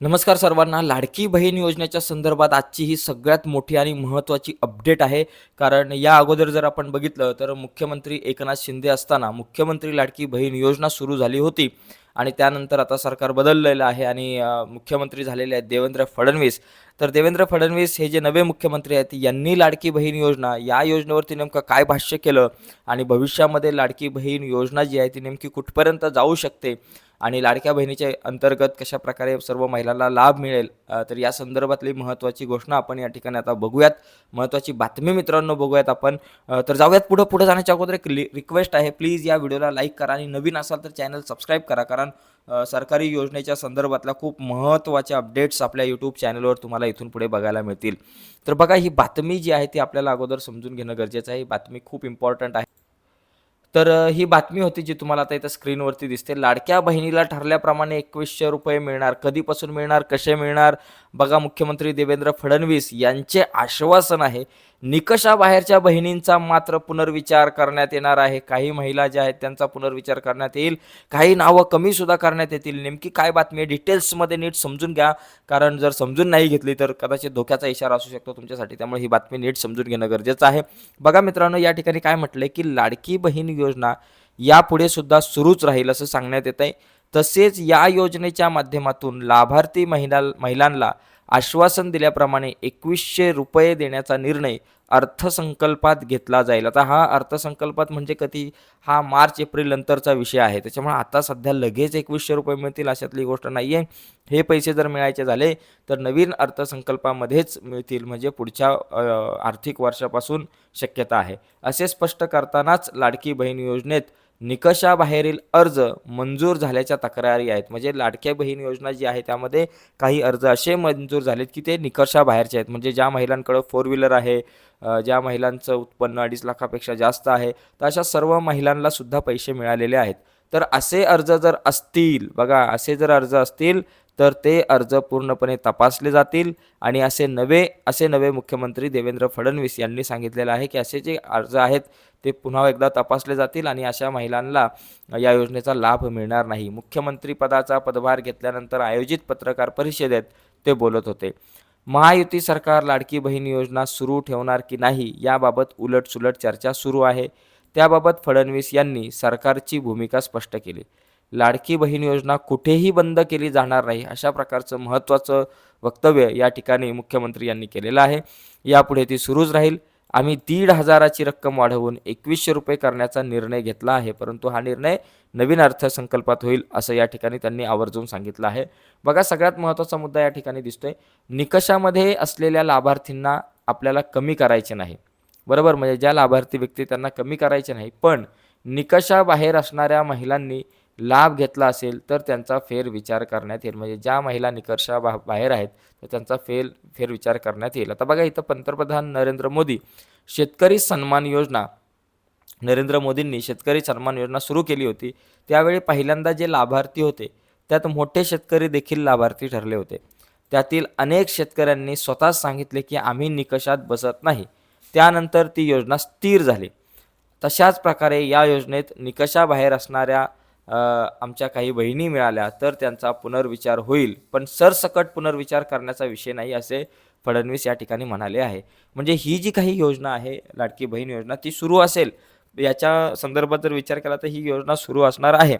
नमस्कार सर्वांना. लाडकी बहीण योजनेच्या संदर्भात आजची ही सगळ्यात मोठी आणि महत्त्वाची अपडेट आहे. कारण या अगोदर जर आपण बघितलं तर मुख्यमंत्री एकनाथ शिंदे असताना मुख्यमंत्री लाडकी बहीण योजना सुरू झाली होती. आणि त्यानंतर आता सरकार बदललेलं आहे आणि मुख्यमंत्री झालेले आहेत देवेंद्र फडणवीस. तर देवेंद्र फडणवीस हे जे नवे मुख्यमंत्री आहेत यांनी लाडकी बहीण योजना या योजनेवरती नेमकं काय भाष्य केलं आणि भविष्यामध्ये लाडकी बहीण योजना जी आहे ती नेमकी कुठपर्यंत जाऊ शकते आणि लाडक्या बहिणीच्या अंतर्गत कशा प्रकारे सर्व महिलांना लाभ मिळेल तर या संदर्भातली महत्त्वाची घोषणा आपण या ठिकाणी आता बघूयात. महत्त्वाची बातमी मित्रांनो बघूयात आपण. तर जाऊयात पुढं पुढं जाण्याच्या अगोदर एक रिक्वेस्ट आहे. प्लीज या व्हिडिओला लाईक करा आणि नवीन असाल तर चॅनल सबस्क्राईब करा कारण अ, सरकारी योजनेच्या संदर्भातला खूप महत्त्वाचे अपडेट्स आपल्या यूट्यूब चॅनलवर तुम्हाला इथून पुढे बघायला मिळतील. तर बघा ही बातमी जी आहे ती आपल्याला अगोदर समजून घेणं गरजेचं आहे. ही बातमी खूप इम्पॉर्टंट आहे. तर अ, ही बातमी होती जी तुम्हाला आता इथं स्क्रीनवरती दिसते. लाडक्या बहिणीला ठरल्याप्रमाणे एकवीसशे रुपये मिळणार. कधीपासून मिळणार? कसे मिळणार? बघा मुख्यमंत्री देवेंद्र फडणवीस यांचे आश्वासन आहे. निकषाबाहेरच्या बहिणींचा मात्र पुनर्विचार करण्यात येणार आहे. काही महिला ज्या आहेत त्यांचा पुनर्विचार करण्यात येईल. काही नावं कमी सुद्धा करण्यात येतील. नेमकी काय बातमी आहे? डिटेल्समध्ये नीट समजून घ्या. कारण जर समजून नाही घेतली तर कदाचित धोक्याचा इशारा असू शकतो तुमच्यासाठी. त्यामुळे ही बातमी नीट समजून घेणं गरजेचं आहे. बघा मित्रांनो या ठिकाणी काय म्हटलंय की लाडकी बहीण योजना यापुढे सुद्धा सुरूच राहील असं सांगण्यात येत आहे तसेच या योजनेच्या माध्यमातून लाभार्थी महिला महिलांना आश्वासन दिल्याप्रमाणे एकवीसशे रुपये देण्याचा निर्णय अर्थसंकल्पात घेतला जाईल. आता हा अर्थसंकल्पात म्हणजे कधी? हा मार्च एप्रिल नंतरचा विषय आहे. त्याच्यामुळे आता सध्या लगेच एकवीसशे रुपये मिळतील अशातली गोष्ट नाही आहे हे पैसे जर मिळायचे झाले तर नवीन अर्थसंकल्पामध्येच मिळतील. म्हणजे पुढच्या आर्थिक वर्षापासून शक्यता आहे. असे स्पष्ट करतानाच लाडकी बहीण योजनेत निकषाबाहेरील अर्ज मंजूर झाल्याच्या तक्रारी आहेत. म्हणजे लाडक्या बहीण योजना जी आहे त्यामध्ये काही अर्ज असे मंजूर झालेत की ते निकषाबाहेरचे आहेत. म्हणजे ज्या महिलांकडं फोर व्हीलर आहे ज्या महिलांचं उत्पन्न अडीच लाखापेक्षा जास्त आहे तर अशा सर्व महिलांना सुद्धा पैसे मिळालेले आहेत. तर असे अर्ज जर असतील बघा असे जर अर्ज असतील तर ते अर्ज पूर्णपणे तपासले जातील. आणि असे नवे असे नवे मुख्यमंत्री देवेंद्र फडणवीस यांनी सांगितलेलं आहे की असे जे अर्ज आहेत ते पुन्हा एकदा तपासले जातील आणि अशा महिलांना या योजनेचा लाभ मिळणार नाही. मुख्यमंत्रीपदाचा पदभार घेतल्यानंतर आयोजित पत्रकार परिषदेत ते बोलत होते. महायुती सरकार लाडकी बहीण योजना सुरू ठेवणार की नाही याबाबत उलटसुलट चर्चा सुरू आहे. त्याबाबत फडणवीस यांनी सरकारची भूमिका स्पष्ट केली. लाडकी बहीण योजना कुठेही बंद केली जाणार नाही अशा प्रकारचं महत्त्वाचं वक्तव्य या ठिकाणी मुख्यमंत्री यांनी केलेलं आहे. यापुढे ती सुरूच राहील. आम्ही दीड हजाराची रक्कम वाढवून एकवीसशे रुपये करण्याचा निर्णय घेतला आहे परंतु हा निर्णय नवीन अर्थसंकल्पात होईल असं या ठिकाणी त्यांनी आवर्जून सांगितलं आहे. बघा सगळ्यात महत्त्वाचा मुद्दा या ठिकाणी दिसतोय. निकषामध्ये असलेल्या लाभार्थींना आपल्याला कमी करायचे नाही. बरोबर? म्हणजे ज्या लाभार्थी व्यक्ती त्यांना कमी करायचे नाही पण निकषाबाहेर असणाऱ्या महिलांनी लाभ घेतला असेल तर त्यांचा फेरविचार करण्यात येईल. म्हणजे ज्या महिला निकषा बा बाहेर आहेत तर त्यांचा फेर फेरविचार करण्यात येईल. आता बघा इथं पंतप्रधान नरेंद्र मोदी शेतकरी सन्मान योजना नरेंद्र मोदींनी शेतकरी सन्मान योजना सुरू केली होती. त्यावेळी पहिल्यांदा जे लाभार्थी होते त्यात मोठे शेतकरी देखील लाभार्थी ठरले होते. त्यातील अनेक शेतकऱ्यांनी स्वतःच सांगितले की आम्ही निकषात बसत नाही. त्यानंतर ती योजना स्थिर झाली. तशाच प्रकारे या योजनेत निकषाबाहेर असणाऱ्या आमच्या काही बहिणी मिळाल्या तर त्यांचा पुनर्विचार होईल. पण सरसकट पुनर्विचार करण्याचा विषय नाही असे फडणवीस या ठिकाणी म्हणाले आहे. म्हणजे ही जी काही योजना आहे लाडकी बहीण योजना ती सुरू असेल. याच्या संदर्भात जर विचार केला तर ही योजना सुरू असणार आहे.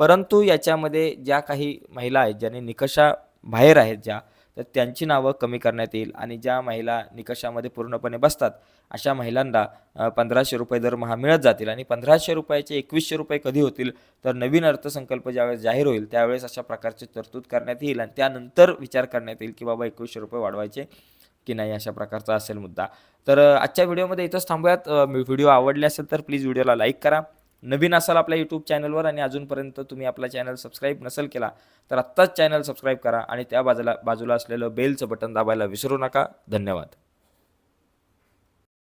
परंतु याच्यामध्ये ज्या काही महिला आहेत ज्याने निकषा बाहेर आहेत ज्या तर त्यांची नावं कमी करण्यात येईल आणि ज्या महिला निकषामध्ये पूर्णपणे बसतात अशा महिलांना पंधराशे रुपये दरमहा मिळत जातील आणि पंधराशे रुपयाचे एकवीसशे रुपये कधी होतील तर नवीन अर्थसंकल्प ज्यावेळेस जाहीर होईल त्यावेळेस अशा प्रकारची तरतूद करण्यात येईल आणि त्यानंतर विचार करण्यात येईल की बाबा एकवीसशे रुपये वाढवायचे की नाही अशा प्रकारचा असेल मुद्दा. तर आजच्या व्हिडिओमध्ये इथंच थांबूयात. व्हिडिओ आवडले असेल तर प्लीज व्हिडिओला लाईक करा. नवीन असाल आपल्या यूट्यूब चॅनलवर आणि अजूनपर्यंत तुम्ही आपला चॅनल सबस्क्राईब नसेल केला तर आत्ताच चॅनल सबस्क्राईब करा आणि त्या बाजूला बाजूला असलेलं बेलचं बटन दाबायला विसरू नका. धन्यवाद.